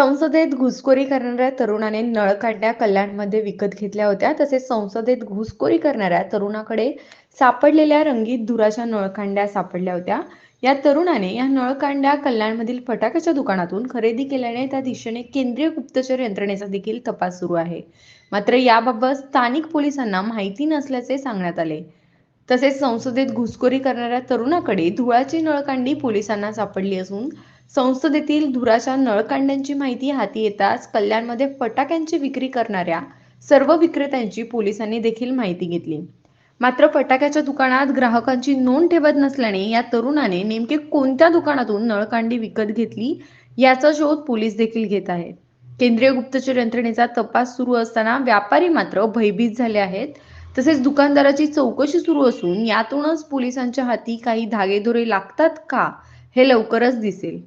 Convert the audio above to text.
संसदेत घुसखोरी करणाऱ्या तरुणाने नळकांड्या कल्याणमध्ये विकत घेतल्या होत्या. तसेच संसदेत घुसखोरी करणाऱ्या तरुणाकडे सापडलेल्या रंगीत धुराच्या नळकांड्या सापडल्या होत्या. या तरुणाने या नळकांड्या कल्याणमधील फटाक्याच्या दुकानातून खरेदी केल्याने त्या दिशेने केंद्रीय गुप्तचर यंत्रणेचा देखील तपास सुरू आहे. मात्र याबाबत स्थानिक पोलिसांना माहिती नसल्याचे सांगण्यात आले. तसेच संसदेत घुसखोरी करणाऱ्या तरुणाकडे धुळाची नळकांडी पोलिसांना सापडली असून संसदेतील धुराच्या नळकांड्यांची माहिती हाती येताच कल्याणमध्ये फटाक्यांची विक्री करणाऱ्या सर्व विक्रेत्यांची पोलिसांनी देखील माहिती घेतली. मात्र फटाक्याच्या दुकानात ग्राहकांची नोंद ठेवत नसल्याने या तरुणाने नेमके कोणत्या दुकानातून नळकांडी विकत घेतली याचा शोध पोलीस देखील घेत आहेत. केंद्रीय गुप्तचर यंत्रणेचा तपास सुरू असताना व्यापारी मात्र भयभीत झाले आहेत. तसेच दुकानदाराची चौकशी सुरू असून यातूनच पोलिसांच्या हाती काही धागेदोरे लागतात का हे लवकरच दिसेल.